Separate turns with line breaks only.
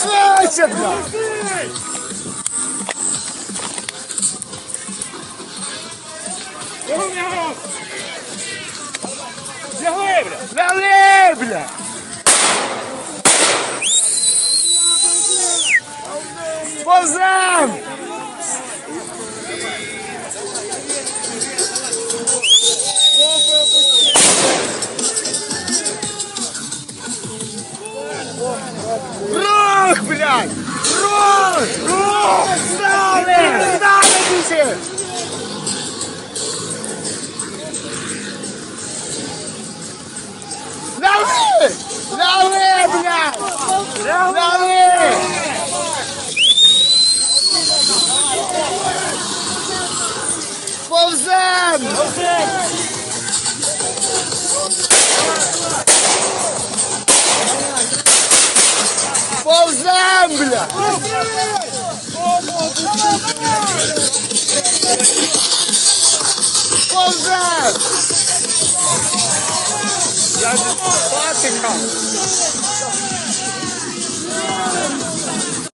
Швидше, бля!
Бігли, бля!
Вали, бля! Повзем! Рух, блядь! Рух! Рух! Дали! Дали біжи! Дали! Дали, блядь! Дали! Повзем! Повзем, бля! Повзем! Я не патика!